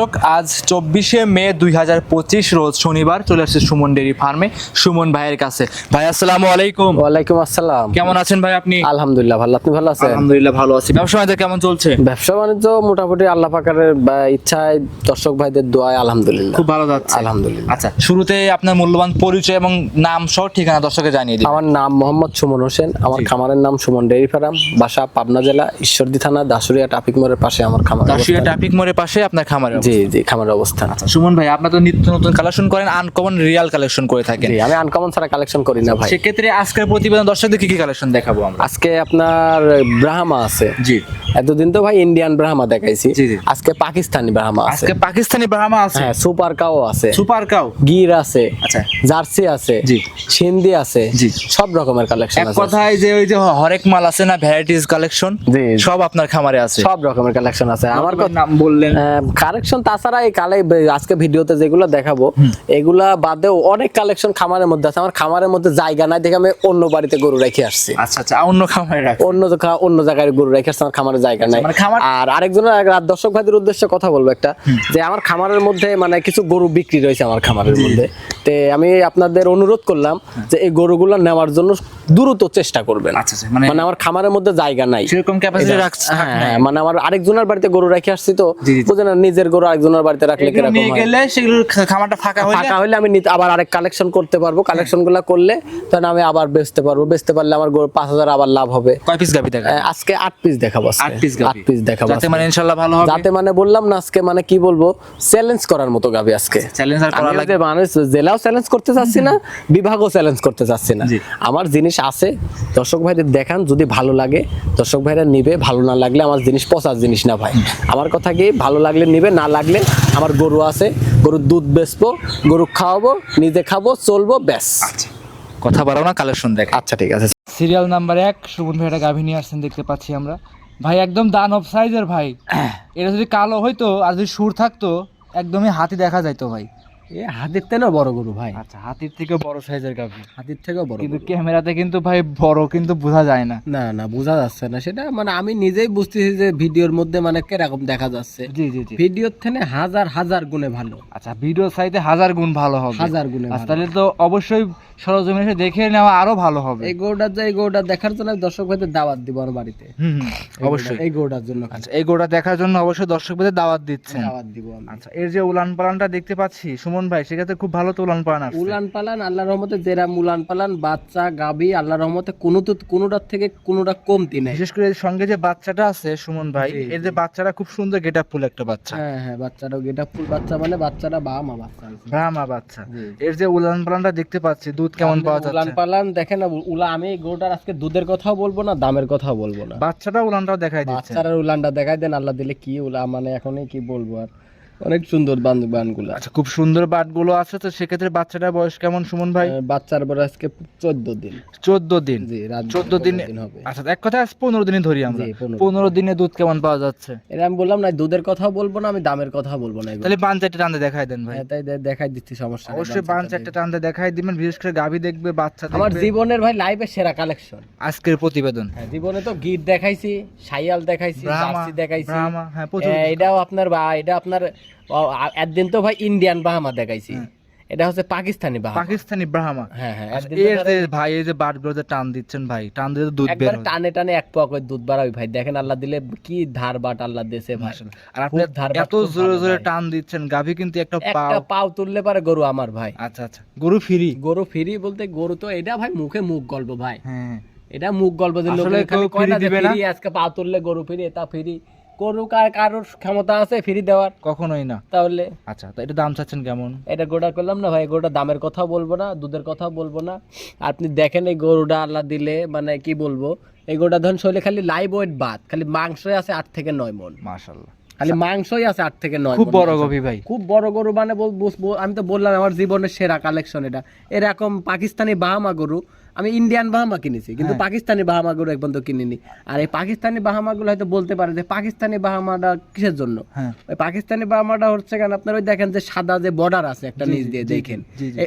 দর্শক আজ চব্বিশে মে দুই হাজার পঁচিশ রোজ শনিবার চলে আসছে সুমন ডেরি ফার্মে। সুমন ভাইয়ের কাছে। ভাই আসসালামু আলাইকুম। ওয়ালাইকুম আসসালাম। কেমন আছেন ভাই আপনি? আলহামদুলিল্লাহ ভালো। আপনি ভালো আছেন? আলহামদুলিল্লাহ ভালো আছি। ব্যবসা বাণিজ্য কেমন চলছে? ব্যবসা বাণিজ্য মোটামুটি আল্লাহ পাকার ইচ্ছায় দর্শক ভাইদের দোয়ায় আলহামদুলিল্লাহ। খুব ভালো যাচ্ছে। আলহামদুলিল্লাহ। আচ্ছা শুরুতে আপনার মূল্যবান পরিচয় এবং নাম সহ ঠিকানা দর্শকে জানিয়ে দিন। আমার নাম মোহাম্মদ সুমন হোসেন। আমার খামারের নাম সুমন ডেইরি ফার্ম। বাসা পাবনা জেলা ঈশ্বরদী থানা দাসুরিয়া ট্রাফিক মোড়ের পাশে আমার খামার অবস্থান। ট্রাফিক মোড়ের পাশে আপনার খামারে জি জি খামারের অবস্থান সুমন ভাই আপনার তো নিত্য নতুন কালেকশন করেন আনকমন রিয়াল কালেকশন করে থাকেন। জি আমি আনকমন ছাড়া কালেকশন করি না ভাই। সেক্ষেত্রে আজকের প্রতিবেদন দর্শকদের কি কি কালেকশন দেখাবো আমরা? আজকে আপনার ব্রাহ্মা আছে। জি। এতদিন তো ভাই ইন্ডিয়ান ব্রাহ্মা দেখাইছি। আজকে পাকিস্তানি ব্রাহ্মা আছে। আজকে পাকিস্তানি ব্রাহ্মা আছে? হ্যাঁ সুপার কাও আছে। সুপার কাউ গির আছে। আচ্ছা। জার্সি আছে। জি। সিন্ধি আছে। জি। সব রকমের কালেকশন এক আছে। কথায় যে ওই যে হরেক মাল আছে না ভ্যারাইটিস কালেকশন জি। সব আপনার খামারে আছে। সব রকমের কালেকশন আছে। আমার কথা নাম বললেন কালেকশন তাছাড়া এই কালে আজকে ভিডিওতে যেগুলো দেখাবো এগুলা বাদেও অনেক কালেকশন খামারের মধ্যে আছে। আমার খামারের মধ্যে জায়গা নাই দেখে আমি অন্য বাড়িতে গরু রেখে আসছি। আচ্ছা আচ্ছা অন্য খামারে অন্য অন্য জায়গায় গরু রেখে আসছি আমার খামারের জায়গা নাই। মানে আর আরেকজনের দর্শক ভাইদের উদ্দেশ্যে কথা বলব একটা যে আমার খামারের মধ্যে মানে কিছু গরু বিক্রি রয়েছে আমার খামারের মধ্যে। তে আমি আপনাদের অনুরোধ করলাম যে এই গরুগুলো নেওয়ার জন্য দ্রুত চেষ্টা করবেন। আচ্ছা আচ্ছা মানে মানে আমার খামারের মধ্যে জায়গা নাই। সেরকম ক্যাপাসিটি রাখছে হ্যাঁ, হ্যাঁ, মানে আমার আরেকজনের বাড়িতে গরু রেখে আসছি তো। বুঝেন নিজের গরু আরেকজনের বাড়িতে রাখলে কীরকম নিয়ে হয়? গেলে সেগুলোর খা- খামারটা ফাঁকা হয়ে ফাঁকা হলে আমি আবার আরেক কালেকশন করতে পারব। কালেকশনগুলা করলে তখন আমি আবার বেচতে পারব। বেচতে পারলে আমার গরু পাঁচ হাজার আবার লাভ হবে। কয় পিস গাবি দেখা? আজকে আট পিস দেখাবো আজকে। আট পিস আট গাবি পিস দেখাবো যাতে মানে ইনশাআল্লাহ ভালো হবে। যাতে মানে বললাম না আজকে মানে কি বলব? চ্যালেঞ্জ করার মতো গাবি আজকে। চ্যালেঞ্জ আর করা মানুষ জেলাও চ্যালেঞ্জ করতে চাচ্ছি না বিভাগও চ্যালেঞ্জ করতে চাচ্ছি না। আমার জিনিস আছে। দর্শক ভাইদের দেখান যদি ভালো লাগে। দর্শক ভাইরা নিবে ভালো না লাগলে আমার জিনিস পচার জিনিস না ভাই। আমার কথা কি ভালো লাগলে নিবে না লাগলে আমার গরু আছে গরুর দুধ বেচবো গরু খাওয়াবো নিজে খাব চলবো ব্যাস। কথা বাড়াও না কালেকশন দেখ। আচ্ছা ঠিক আছে। সিরিয়াল নাম্বার এক সুমন ভাই একটা গাভী নিয়ে আসছেন দেখতে পাচ্ছি আমরা। ভাই একদম দান অফ সাইজের ভাই। এটা যদি কালো হইতো আর যদি সুর থাকতো একদমই হাতি দেখা যাইতো ভাই। এ হাতের তেনও বড় গরু ভাই। আচ্ছা হাতির থেকে বড় সাইজের গাভী। হাতির থেকেও বড় কিন্তু ক্যামেরাতে কিন্তু ভাই বড় কিন্তু বোঝা যায় না। না না বোঝা যাচ্ছে না। সেটা মানে আমি নিজেই বুঝতেছি যে ভিডিওর মধ্যে মানে কীরকম দেখা যাচ্ছে। জি জি জি। ভিডিওর থেকে হাজার হাজার গুণে ভালো। আচ্ছা ভিডিও সাইতে হাজার গুণ ভালো হবে। হাজার গুণে তাহলে তো অবশ্যই সরজমিনে এসে দেখে নেওয়া আরও ভালো হবে। এই গরুটার যে এই গরুটা দেখার জন্য দর্শক ভাইদের দাওয়াত দিব আমার বাড়িতে। অবশ্যই। এই গরুটার জন্য। আচ্ছা এই গোটা দেখার জন্য অবশ্যই দর্শকদের দাওয়াত দিচ্ছেন। দাওয়াত দিব আচ্ছা এর যে উলান পালানটা দেখতে পাচ্ছি সুমন ভাই সেক্ষেত্রে খুব ভালো তো উলান পালান উলান পালান আল্লাহ রহমতে যেরা উলান পালান বাচ্চা গাবি আল্লাহ রহমতে কোনো তো কোনোটার থেকে কোনোটা কমতি নেই। বিশেষ করে সঙ্গে যে বাচ্চাটা আছে সুমন ভাই এর যে বাচ্চাটা খুব সুন্দর গেটআপ ফুল একটা বাচ্চা। হ্যাঁ হ্যাঁ বাচ্চাটাও গেটা ফুল বাচ্চা মানে বাচ্চাটা বা মা বাচ্চা বাচ্চা। এর যে উলান পালানটা দেখতে পাচ্ছি দুধ কেমন পাওয়া উলান যাচ্ছে? পালান দেখেন না উলা আমি গরুটার আজকে দুধের কথাও বলব না দামের কথাও বলব না। বাচ্চাটা উলানটাও দেখাই দিচ্ছে। বাচ্চারা উলানটা দেখাই দেন আল্লাহ দিলে কি উলা মানে এখনই কি বলব আর। অনেক সুন্দর বান বানগুলা। আচ্ছা খুব সুন্দর বাটগুলো আছে তো সেক্ষেত্রে বাচ্চাটার বয়স কেমন সুমন ভাই? বাচ্চার বয়স আজকে চোদ্দ দিন। চোদ্দ দিন? জি চোদ্দ দিন হবে। আচ্ছা এক কথা পনেরো দিনে ধরি আমরা। 15 পনেরো দিনে। দুধ কেমন পাওয়া যাচ্ছে? এটা আমি বললাম না দুধের কথাও বলব না আমি দামের কথাও বলব না তাহলে বান চারটে টানতে দেখাই দেন ভাই। হ্যাঁ, তাই দেখাই দিচ্ছি সমস্যা নেই, অবশ্যই বান চারটা টানতে দেখাই দিবেন বিশেষ করে গাভী দেখবে বাচ্চা। আমার জীবনের ভাই লাইফে সেরা কালেকশন আজকের প্রতিবেদন। হ্যাঁ জীবনে তো গিট দেখাইছি সাইয়াল দেখাইছি দেখাইছি। হ্যাঁ, এটাও আপনার বা এটা আপনার একদিন তো ভাই ইন্ডিয়ান বাহামা দেখাইছি। এটা হচ্ছে পাকিস্তানি বাহামা পাকিস্তানি ব্রাহ্মা হ্যাঁ হ্যাঁ এর যে ভাই এই যে টান দিচ্ছেন ভাই টান দিলে দুধ বের একবার টানে টানে এক দুধ বাড়াবি ভাই। দেখেন আল্লাহ দিলে কি ধার বাট আল্লাহ দেশে ভাই। আর আপনি ধারবাট, এত জোরে জোরে টান দিচ্ছেন গাভী কিন্তু একটা পাও একটা পাও তুললে পারে গরু আমার ভাই। আচ্ছা আচ্ছা। গরু ফিরি। গরু ফ্রি বলতে গরু তো এটা ভাই মুখে মুখ গল্প ভাই। হ্যাঁ। এটা মুখ গল্প যে লোকে দিবে না? আজকে পা তুললে গরু ফ্রি এটা ফ্রি। গরু কার কারোর ক্ষমতা আছে ফ্রি দেওয়ার। কখনোই না। তাহলে? আচ্ছা তো এটা দাম চাচ্ছেন কেমন? এটা গোটা করলাম না ভাই গোটা দামের কথা বলব না দুধের কথা বলব না। আপনি দেখেন এই গরুটা আল্লাহ দিলে মানে কি বলব এই গরুটা ধরুন শরীরে খালি লাইভ ওয়েট বাদ খালি মাংসই আছে আট থেকে নয় মন। মাশাআল্লাহ। খালি মাংসই আছে আট থেকে নয় খুব বড়। গভী ভাই। খুব বড় গরু মানে আমি তো বললাম আমার জীবনের সেরা কালেকশন এটা। এরকম পাকিস্তানি বাহামা গরু আমি ইন্ডিয়ান বাহামা কিনেছি কিন্তু হ্যাঁ। পাকিস্তানি বাহামা গরু একবার তো কিনিনি। আর এই পাকিস্তানি বাহামাগুলো হয়তো বলতে পারে যে পাকিস্তানি বাহামাটা কিসের জন্য? হ্যাঁ। ওই পাকিস্তানি বাহামাটা হচ্ছে কেন? আপনার ওই দেখেন যে সাদা যে বর্ডার আছে একটা জি, নিচ দিয়ে দেখেন?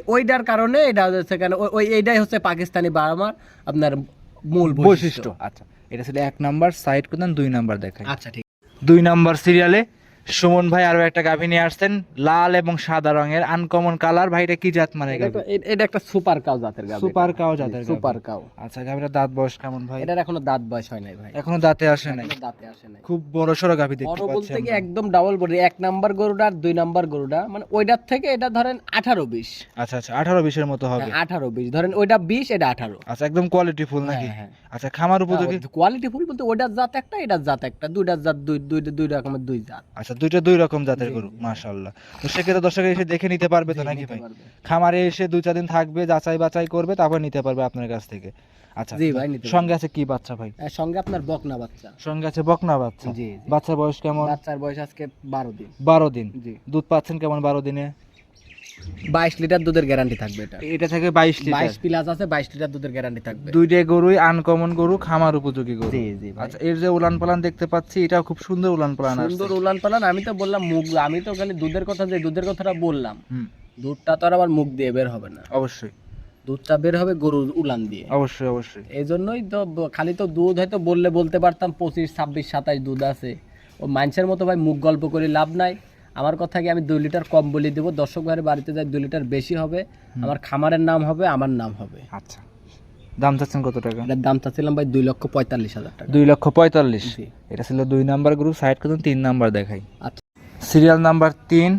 ওইটার কারণে এটা হচ্ছে কেন? ওই- এইটাই হচ্ছে পাকিস্তানি বাহামার আপনার মূল বৈশিষ্ট্য। আচ্ছা এটা ছিল এক নাম্বার সাইড করতেন দুই নাম্বার দেখাই। আচ্ছা ঠিক। দুই নাম্বার সিরিয়ালে সুমন ভাই আরও একটা গাভী নিয়ে আসছেন লাল এবং সাদা রঙের আনকমন কালার ভাই এটা কি জাত মানে এটা একটা- এটা একটা সুপার কাউ জাতের গাভী সুপার কাউ জাতের। সুপার কাউ আচ্ছা গাভীটা দাঁত বয়স কেমন ভাই? এটার এখনও দাঁত বয়স হয় নাই ভাই। এখনও দাঁতে আসে নাই? দাঁতে আসে নাই। খুব বড় সড়ো গাভী দেখতে পাচ্ছেন বড় বলতে কি একদম ডাবল বডি এক নাম্বার গরুটা আর দুই নাম্বার গরুটা। মানে ওইটার থেকে এটা ধরেন আঠারো বিশ। আচ্ছা আচ্ছা আঠারো বিশের মতো হবে। আঠারো বিশ। ধরেন ওইটা বিশ এটা আঠারো। আচ্ছা একদম কোয়ালিটি ফুল নাকি? হ্যাঁ, আচ্ছা খামার উপযোগী? কোয়ালিটি ফুল বলতে ওইটার জাত একটা এটার জাত একটা। দুইটার জাত দুই দুই দুই রকমের দুই জাত। আচ্ছা দুইটা দুই রকম জাতের গরু মাশাল্লাহ তো সেক্ষেত্রে দর্শক এসে দেখে নিতে পারবে তো নাকি ভাই? খামারে এসে দুই চার দিন থাকবে যাচাই বাছাই করবে তারপর নিতে পারবে আপনার কাছ থেকে। আচ্ছা জি ভাই নিতে সঙ্গে আছে কি বাচ্চা ভাই? সঙ্গে আপনার বকনা বাচ্চা। সঙ্গে আছে বকনা বাচ্চা? জি। বাচ্চার বয়স কেমন? বাচ্চার বয়স আজকে বারো দিন। বারো দিন। জি। দুধ পাচ্ছেন কেমন বারো দিনে? বাইশ লিটার দুধের গ্যারান্টি থাকবে এটা। এটা থেকে বাইশ লিটার? বাইশ প্লাস আছে বাইশ লিটার দুধের গ্যারান্টি থাকবে। দুইটা গরুই আনকমন গরু খামার উপযোগী গরু। জি জি আচ্ছা এর যে উলান পালান দেখতে পাচ্ছি এটাও খুব সুন্দর উলান পালান সুন্দর উলান পালান আমি তো বললাম মুখ আমি তো খালি দুধের কথা যে দুধের কথাটা বললাম। দুধটা তো আর আবার মুখ দিয়ে বের হবে না। অবশ্যই। দুধটা বের হবে গরুর উলান দিয়ে। অবশ্যই অবশ্যই। এই জন্যই তো খালি তো দুধ হয়তো বললে বলতে পারতাম পঁচিশ ছাব্বিশ সাতাশ দুধ আছে। ও মানুষের মতো ভাই মুখ গল্প করে লাভ নাই। আমার কথা কি আমি দুই লিটার কম বলে দেবো? দর্শক ঘরে বাড়িতে যাই দুই লিটার বেশি হবে আমার খামারের নাম হবে আমার নাম হবে। আচ্ছা। দাম চাচ্ছেন কত টাকা? এটার দাম চাচ্ছিলাম ভাই দুই লক্ষ পঁয়তাল্লিশ হাজার টাকা। দুই লক্ষ পঁয়তাল্লিশ? এটা ছিল দুই নাম্বার গ্রুপ সাইড করুন তিন নাম্বার দেখাই। আচ্ছা। সিরিয়াল নাম্বার তিন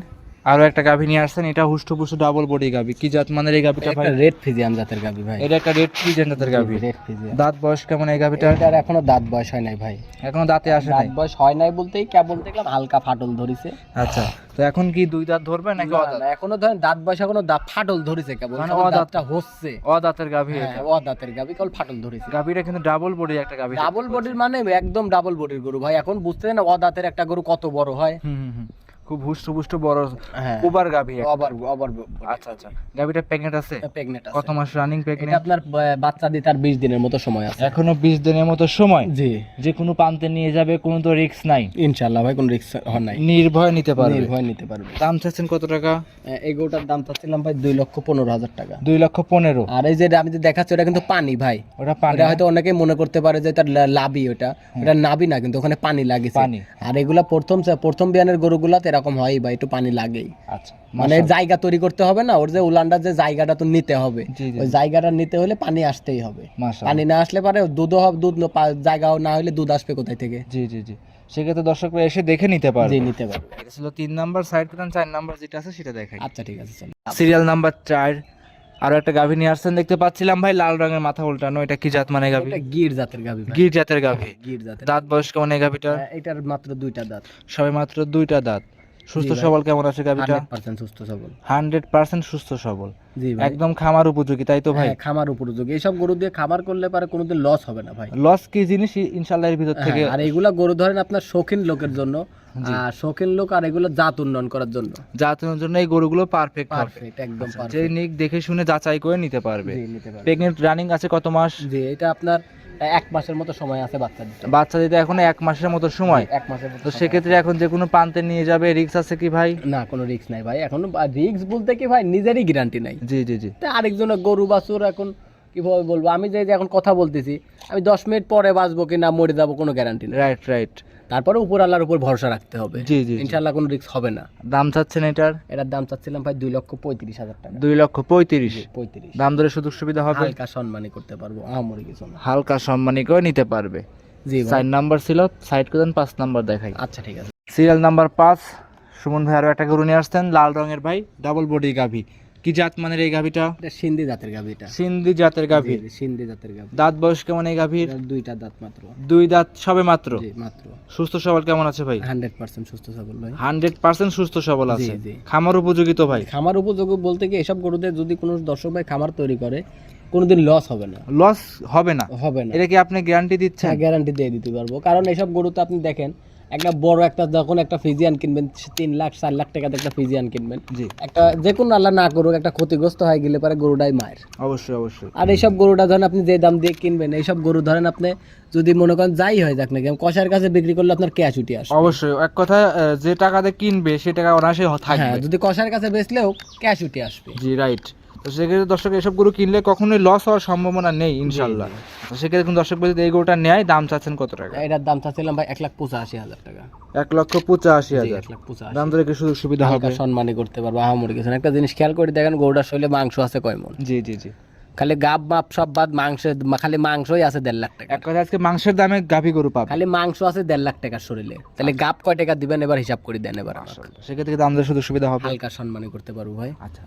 আরও একটা গাভী নিয়ে আসছেন এটা হুষ্টপুষ্ট ডাবল বডি গাভী। কি জাত মানের এই গাভীটা ভাই? রেড ফিজিয়ান জাতের গাভী ভাই। এটা একটা রেড ফ্রিজেন জাতের গাভী। রেড ফিজিয়ান দাঁত বয়স কেমন এই গাভীটা এটার এখনও দাঁত বয়স হয় নাই ভাই। এখনও দাঁতে আসে নাই? দাঁত বয়স হয় নাই বলতেই কেবল দেখলাম হালকা ফাটল ধরেছে। আচ্ছা তো এখন কি দুই দাঁত ধরবে নাকি অদাঁত? না, এখনও ধরেন দাঁত বয়স এখনও দাঁত ফাটল ধরেছে কেবল। মানে কেবল অদাঁত। দাঁতটা হচ্ছে। অদাঁতের গাভী হ্যাঁ, দাঁতের গাবি কেবল ফাটল ধরেছে। গাভীটা কিন্তু ডাবল বডি একটা গাভী। ডাবল বডির মানে একদম ডাবল বডির গরু ভাই। এখন বুঝতে না অদাঁতের একটা গরু কত বড় হয়। হুম হুম। খুব হুষ্টপুষ্ট বড় হ্যাঁ। উবার গাভী। আবার আবার আচ্ছা আচ্ছা। গাভীটা প্রেগনেন্ট আছে? প্রেগনেন্ট কত মাস রানিং এটা আপনার বাচ্চা দিতে আর বিশ দিনের মতো সময় আছে। এখনও বিশ দিনের মতো সময়? জি। যে কোনো প্রান্তে নিয়ে যাবে কোনো তো রিস্ক নাই। ইনশাল্লাহ ভাই কোনো রিস্ক হয় নাই। নির্ভয় নিতে পারবে। নির্ভয় নিতে পারবে। দাম চাচ্ছেন কত টাকা? এই গরুটার দাম চাচ্ছিলাম ভাই দুই লক্ষ পনেরো হাজার টাকা। দুই লক্ষ পনেরো। আর এই যে আমি যে দেখাচ্ছি ওটা কিন্তু পানি ভাই। ওটা পানি এটা হয়তো অনেকে মনে করতে পারে যে তার লা- লাভি ওটা। ওটা নাবি না কিন্তু ওখানে পানি লাগিছে পানি। আর এগুলা প্রথম প্রথম বিয়ানের গরুগুলাতে এরকম হয় ভাই একটু পানি লাগেই। আচ্ছা মানে জায়গা তৈরি করতে হবে না ওর যে উলানটার যে জায়গাটা তো নিতে হবে। ওই জায়গাটা নিতে হলে পানি আসতেই হবে। পানি না আসলে পারে দুধও হবে দুধ জায়গাও না হলে দুধ আসবে কোথায় থেকে? জি জি জি। সেক্ষেত্রে দর্শকরা এসে দেখে নিতে জি নিতে পারবে। এটা ছিল তিন নাম্বার সাইড চার নাম্বার যেটা আছে সেটা দেখাই। আচ্ছা ঠিক আছে চলো। সিরিয়াল নাম্বার চার আরও একটা গাভী নিয়ে আসছেন দেখতে পাচ্ছিলাম ভাই লাল রঙের মাথা উল্টানো এটা কি জাত মানে গাভী? এটা গির জাতের গাভি গির জাতের গাভী। গির জাতের দাঁত বয়স কেমন এই গাভীটা হ্যাঁ, এটার মাত্র দুইটা দাঁত। সবে মাত্র দুইটা দাঁত। সুস্থ সবল কেমন আছে হান্ড্রেড পার্সেন্ট সুস্থ সবল। হান্ড্রেড পার্সেন্ট সুস্থ সবল। জি ভাই। একদম খামার উপযোগী তাই তো ভাই? হ্যাঁ, খামার উপযোগী। এইসব গরু দিয়ে খামার করলে পারে কোনোদিন লস হবে না ভাই। লস কি জিনিস? ইনশাল্লাহ এর ভিতর থেকে হ্যাঁ, আর এগুলা গরু ধরেন আপনার শৌখিন লোকের জন্য আর শৌখিন লোক আর এগুলো জাত উন্নয়ন করার জন্য। জাত উন্নয়নের জন্য এই গরুগুলো পারফেক্ট পারফেক্ট একদম পারফেক্ট যে নিক দেখে শুনে যাচাই করে নিতে পারবে। জি নিতে পারবে। প্রেগনেন্ট রানিং আছে কত মাস? জি এটা আপনার এক মাসের মতো সময় আছে বাচ্চা দিতে। বাচ্চা দিতে এখন এক মাসের মতো সময়? এক মাসের মতো তো সেক্ষেত্রে এখন যে কোনো প্রান্তে নিয়ে যাবে রিক্স আছে কি ভাই? না কোনো রিক্স নাই ভাই। এখন রিস্ক বলতে কি ভাই নিজেরই গ্যারান্টি নাই। জি জি জি। তা আরেকজনের গরু বাছুর এখন কীভাবে বলব? আমি যে যে এখন কথা বলতেছি আমি দশ মিনিট পরে বাঁচবো কি না মরে যাব কোনো গ্যারান্টি নেই। রাইট রাইট তারপরে উপর আল্লাহর উপর ভরসা রাখতে হবে। জি জি। ইনশাল্লাহ কোনো রিস্ক হবে না। দাম চাচ্ছেন এটার? এটার দাম চাচ্ছিলাম ভাই দুই লক্ষ পঁয়ত্রিশ হাজার টাকা। দুই লক্ষ পঁয়ত্রিশ। পঁয়ত্রিশ। দাম ধরে সুযোগ সুবিধা হবে? হালকা সম্মানী করতে পারব আমরি কিছু না। হালকা সম্মানী করে নিতে পারবে। জি ভাই। চার নাম্বার ছিল সাইড করে পাঁচ নাম্বার দেখাই। আচ্ছা ঠিক আছে। সিরিয়াল নাম্বার পাঁচ সুমন ভাই আরও একটা গরু নিয়ে আসতেন লাল রঙের ভাই। ডাবল বডি গাভী। কি জাত মানের এই গাভীটা? এটা সিন্ধি জাতের গাভি এটা সিন্ধি জাতের গাভী। জি, সিন্ধি জাতের গাভি। দাঁত বয়স কেমন এই গাভীর? এটার দুইটা দাঁত মাত্র। দুই দাঁত সবে মাত্র? জি মাত্র। সুস্থ সবল কেমন আছে ভাই? হান্ড্রেড পার্সেন্ট সুস্থ সবল ভাই। হান্ড্রেড পার্সেন্ট সুস্থ সবল আছে। জি। খামার উপযোগী তো ভাই? খামার উপযোগী বলতে কি এসব গরুদের যদি কোনো দর্শক ভাই খামার তৈরি করে কোনোদিন লস হবে না। লস হবে না? হবে না। এটা কি আপনি গ্যারান্টি দিচ্ছেন? হ্যাঁ গ্যারান্টি দিয়ে দিতে পারব। কারণ এসব গরুতে আপনি দেখেন একটা বড় একটা যখন একটা ফিজিয়ান কিনবেন তিন লাখ চার লাখ টাকাতে একটা ফিজিয়ান কিনবেন। জি। একটা যে কোনো আল্লাহ না করুক একটা ক্ষতিগ্রস্ত হয়ে গেলে পরে গরুটাই মায়ের। অবশ্যই অবশ্যই। আর এইসব গরুটা ধরেন আপনি যে দাম দিয়ে কিনবেন এইসব গরু ধরেন আপনি যদি মনে করেন যাই হয় যাক না কেন কষার কাছে বিক্রি করলে আপনার ক্যাশ উঠে আসে অবশ্যই এক কথা যে টাকাতে কিনবে সে টাকা অনায়াসে হ- হ্যাঁ থাকবে। যদি কষার কাছে বেচলেও ক্যাশ উঠে আসবে। জি রাইট তো সেক্ষেত্রে দর্শক এসব গরু কিনলে কখনোই লস হওয়ার সম্ভাবনা নেই ইনশাল্লাহ। তো সেক্ষেত্রে কিন্তু দর্শক বলছে এই গরুটা নেয় দাম চাচ্ছেন কত টাকা? এটার দাম চাচ্ছিলাম ভাই এক লাখ পঁচাশি হাজার টাকা। এক লক্ষ পঁচাশি হাজার। এক লাখ পঁচাশি। দাম ধরে কি সুযোগ সুবিধা হবে? সম্মানই করতে পারব আহামরি কিছু। একটা জিনিস খেয়াল করে দেখেন গরুটার শরীরে মাংস আছে কয় মন? জি জি জি। খালি গাব মাপ সব বাদ মাংস খালি মাংসই আছে দেড় লাখ টাকা। এক কথা আজকে মাংসের দামে গাভী গরু পাবে। খালি মাংস আছে দেড় লাখ টাকার শরীরে। তাহলে গাব কয় টাকা দিবেন? এবার হিসাব করে দেন এবার। সেক্ষেত্রে দাম ধরে সুযোগ সুবিধা হবে। হালকা সম্মানই করতে পারব ভাই। আচ্ছা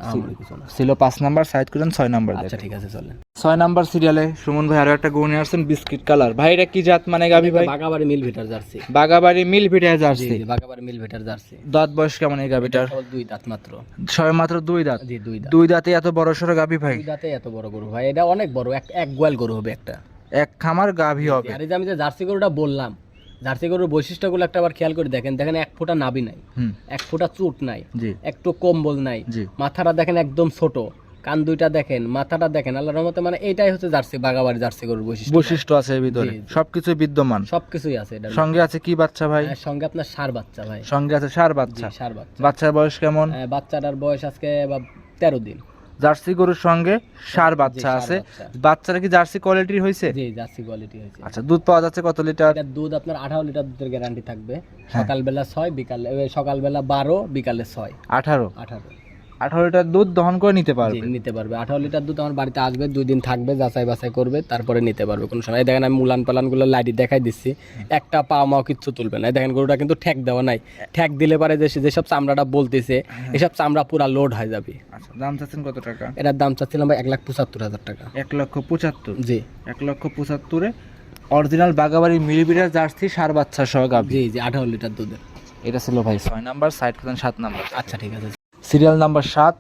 ছিল। পাঁচ নাম্বার সাইড করেন ছয় নাম্বার আচ্ছা ঠিক আছে চলেন। ছয় নাম্বার সিরিয়ালে সুমন ভাই আরও একটা নিয়ে আসছেন বিস্কিট কালার। ভাই এটা কি জাত মানে গাভী ভাই? বাগাবাড়ি মিল ভিটার জার্সি। বাগাবাড়ি মিল ভিটে জি জার্সি। বাগাবাড়ি মিল ভিটার জার্সি। দাঁত বয়স কেমন এই গাভীটার? দুই দাঁত মাত্র। ছয় মাত্র দুই দাঁত। জি দুই দাঁত। দুই দাঁতে এত বড় সড়ো গাভী ভাই? দুই দাঁতে এত বড় গরু ভাই এটা অনেক বড় এক এক গোয়াল গরু হবে একটা। এক খামার গাভী হবে। আর এই যে আমি যে জার্সি গরুটা বললাম জার্সি গরুর বৈশিষ্ট্যগুলো একটা আবার খেয়াল করে দেখেন দেখেন এক ফোঁটা নাবি নাই এক ফোঁটা চুট নাই একটু কম্বল নাই মাথাটা দেখেন একদম ছোট কান দুইটা দেখেন মাথাটা দেখেন আল্লাহর রহমতে মানে এটাই হচ্ছে জার্সি বাগাবাড়ি জার্সি গরুর বৈশিষ্ট্য। বৈশিষ্ট্য আছে এর ভিতরে। সবকিছু বিদ্যমান। সবকিছুই আছে এটা সঙ্গে আছে কি বাচ্চা ভাই? সঙ্গে আপনার সার বাচ্চা ভাই। সঙ্গে আছে সার বাচ্চা। সার বাচ্চা। বাচ্চার বয়স কেমন? বাচ্চাটার বয়স আজকে বা তেরো দিন। জার্সি গরুর সঙ্গে সার বাচ্চা আছে। বাচ্চা। বাচ্চারা কি জার্সি কোয়ালিটির হয়েছে? জি জার্সি কোয়ালিটি হয়েছে। আচ্ছা দুধ পাওয়া যাচ্ছে কত লিটার? এটা দুধ আপনার আঠারো লিটার দুধের গ্যারান্টি থাকবে। সকাল সকালবেলা 6 বিকালে সকাল বেলা বারো বিকালে ছয়। আঠারো? আঠারো। আঠারো লিটার দুধ দহন করে নিতে পারবে। নিতে পারবে। আঠারো লিটার দুধ আমার বাড়িতে আসবে দুই দিন থাকবে যাচাই বাছাই করবে তারপরে নিতে পারবে কোনো সময় দেখেন আমি মুলান পালানগুলো লাইটি দেখাই দিচ্ছি। একটা পা মাও কিচ্ছু তুলবে না। দেখেন গরুটা কিন্তু ঠেক দেওয়া নাই। ঠেক দিলে পারে যে যেসব চামড়াটা বলতেছে এসব চামড়া পুরা লোড হয়ে যাবে। আচ্ছা দাম চাচ্ছেন কত টাকা? এটার দাম চাচ্ছিলাম ভাই এক লাখ পঁচাত্তর হাজার টাকা। এক লক্ষ পঁচাত্তর? জি। এক লক্ষ পঁচাত্তরে অরিজিনাল বাগাবাড়ি মিলিমিটার জার্সি সার বাচ্চা সহ গাভী। জি জি আঠারো লিটার দুধের। এটা ছিল ভাই ছয় নাম্বার সাইড করেন সাত নাম্বার। আচ্ছা ঠিক আছে। সিরিয়াল নাম্বার সাত।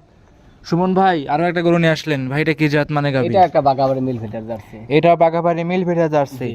সুমন ভাই আরও একটা গরু নিয়ে আসলেন। ভাই এটা কি জাত মানে গাবি এটা একটা বাগাবাড়ি মিল ফিটার জার্সি। এটা বাগাবাড়ি মিল ফিটার জার্সি।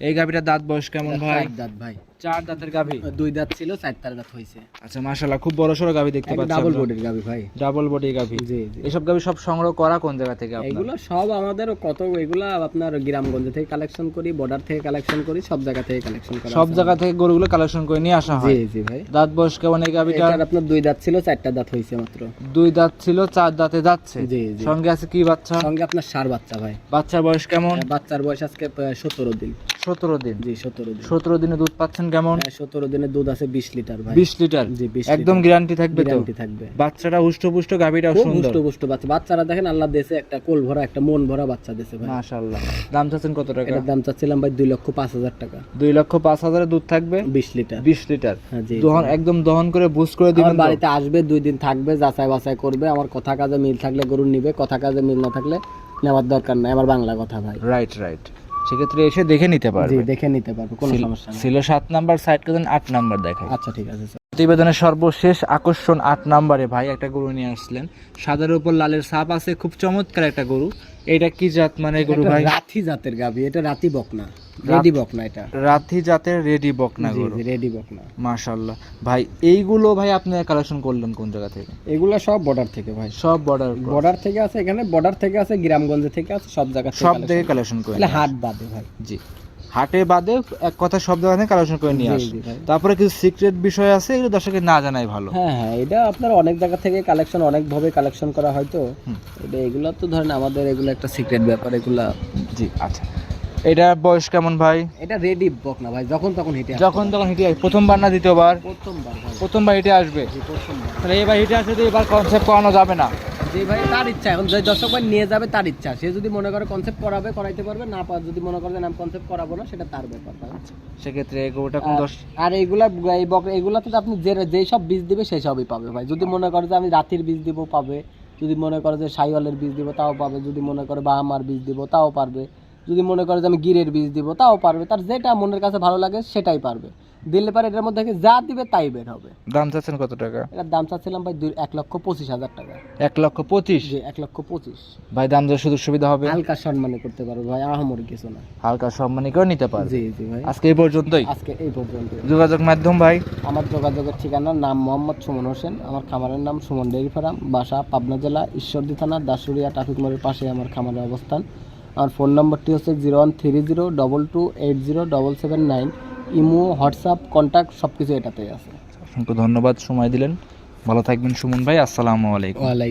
এই গাভীটার দাঁত বয়স কেমন ভাই? দাঁত ভাই। চার দাঁতের গাভী? দুই দাঁত ছিল চার তার দাঁত হয়েছে। আচ্ছা মাশাআল্লাহ খুব বড় সড়ো গাভী দেখতে পাচ্ছি ডাবল বডির গাবি ভাই। ডাবল বডি গাভী। জি জি। এসব গাভী সব সংগ্রহ করা কোন জায়গা থেকে আপনার? এগুলো সব আমাদের কত এগুলা আপনার গ্রামগঞ্জ থেকে কালেকশন করি বর্ডার থেকে কালেকশন করি সব জায়গা থেকে কালেকশন করা সব জায়গা থেকে গরুগুলো কালেকশন করে নিয়ে আসা জি হয়? জি ভাই। দাঁত বয়স কেমন এই গাভীটা এটার আপনার দুই দাঁত ছিল চারটা দাঁত হয়েছে মাত্র। দুই দাঁত ছিল চার দাঁতে যাচ্ছে। জি জি। সঙ্গে আছে কি বাচ্চা? সঙ্গে আপনার সার বাচ্চা ভাই। বাচ্চার বয়স কেমন? বাচ্চার বয়স আজকে সতেরো দিন। সতেরো দিন। জি সতেরো দিন। সতেরো দিনে দুধ পাচ্ছেন কেমন? সতেরো দিনের দুধ আছে বিশ লিটার ভাই। বিশ লিটার? জি একদম গ্যারান্টি থাকবে তো? গ্যারান্টি থাকবে। বাচ্চাটা হুষ্টপুষ্ট গাভীটাও সুন্দর। পুষ্ট পুষ্ট বাচ্চা। বাচ্চারা দেখেন আল্লাহ দেশে একটা কোল ভরা একটা মন ভরা বাচ্চা দেশে ভাই। মাশাআল্লাহ। দাম চাচ্ছেন কত টাকা? এটার দাম চাচ্ছিলাম ভাই দুই লক্ষ পাঁচ হাজার টাকা। দুই লক্ষ পাঁচ দুধ থাকবে? বিশ লিটার। বিশ লিটার। হ্যাঁ জি দহন একদম দহন করে বুস্ট করে দিবেন বাড়িতে আসবে দুই দিন থাকবে যাচাই বাছাই করবে আমার কথা কাজে মিল থাকলে গরু নিবে কথা কাজে মিল না থাকলে নেওয়ার দরকার নাই আমার বাংলা কথা ভাই। রাইট রাইট সেক্ষেত্রে এসে দেখে নিতে পারবে। দেখে নিতে পারবে কোনো সমস্যা নেই। ছিল সাত নাম্বার সাইড করেন আট নাম্বার দেখায়। আচ্ছা ঠিক আছে। প্রতিবেদনের সর্বশেষ আকর্ষণ আট নাম্বারে ভাই একটা গরু নিয়ে আসলেন। সাদার উপর লালের ছাপ আছে খুব চমৎকার একটা গরু। এটা কি জাত মানে গরু ভাই? রাথি জাতের গাভি এটা রাতি বকনা রেডি বকনা এটা। রাথি জাতের রেডি বকনা গরু। রেডি বকনা। মাশাল্লাহ ভাই এইগুলো ভাই আপনি কালেকশন করলেন কোন জায়গা থেকে? এগুলা সব বর্ডার থেকে ভাই। সব বর্ডার বর্ডার থেকে আছে এখানে বর্ডার থেকে আছে গ্রামগঞ্জ থেকে আছে সব জায়গা থেকে সব থেকে কালেকশন করে হাট বাদে ভাই। জি। হাটে বাদে এক কথা সব থেকে কালেকশন করে নিয়ে আসে। তারপরে কিছু সিক্রেট বিষয় আছে এগুলো দর্শকের না জানাই ভালো। হ্যাঁ হ্যাঁ এটা আপনার অনেক জায়গা থেকে কালেকশন অনেক ভাবে কালেকশন করা হয় তো। এটা এগুলো তো ধরেন আমাদের এগুলো একটা সিক্রেট ব্যাপার এগুলো জি আচ্ছা। এটা বয়স কেমন ভাই? এটা রেডি বক না ভাই যখন তখন হিটে। যখন তখন হিটে আসবে। প্রথমবার না দ্বিতীয়বার? প্রথমবার প্রথমবার হিটে আসবে? তাহলে এবার হিটে আসলে তো এবার কনসেপ্ট করানো যাবে না। যে ভাই তার ইচ্ছা। এখন যে দর্শক ভাই নিয়ে যাবে তার ইচ্ছা। সে যদি মনে করে কনসেপ্ট করাবে করাইতে পারবে না পার যদি মনে করে যে না কনসেপ্ট করাবো না সেটা তার ব্যাপার সেক্ষেত্রে এই গরুটা কোন দশ আর এইগুলা এই বক এগুলাতে তো আপনি যে যেই সব বীজ দিবে সেই সবই পাবে ভাই। যদি মনে করে যে আমি রাতির বীজ দিব পাবে। যদি মনে করে যে সাইওয়ালের বীজ দিব তাও পাবে। যদি মনে করে বাহামার বীজ দিব তাও পারবে। যদি মনে করে যে আমি গিরের বীজ দিব তাও পারবে। তার যেটা মনের কাছে ভালো লাগে সেটাই পারবে। দিলে পারে এটার মধ্যে যা দিবে তাই বের হবে। দাম চাচ্ছেন কত টাকা? এটার দাম চাচ্ছিলাম ভাই দুই এক লক্ষ পঁচিশ হাজার টাকা। এক লক্ষ পঁচিশ? জি এক লক্ষ পঁচিশ। ভাই দাম দর সুযোগ সুবিধা হবে? হালকা সম্মানে করতে পারবে ভাই আহামরি কিছু না। হালকা সম্মানী করে নিতে পারবে? জি জি ভাই। আজকে এই পর্যন্তই। আজকে এই পর্যন্ত যোগাযোগ মাধ্যম ভাই? আমার যোগাযোগের ঠিকানা নাম মোহাম্মদ সুমন হোসেন। আমার খামারের নাম সুমন ডেয়ারি ফার্ম বাসা পাবনা জেলা ঈশ্বরদী থানা দাসুরিয়া ট্রাফিক মোড়ের পাশে আমার খামারের অবস্থান। আমার ফোন নম্বরটি হচ্ছে zero one three zero double two eight zero double seven nine. Imo WhatsApp contact সব কিছু এটাতেই আছে। অসংখ্য ধন্যবাদ সময় দিলেন। ভালো থাকবেন সুমন ভাই আসসালামু আলাইকুম।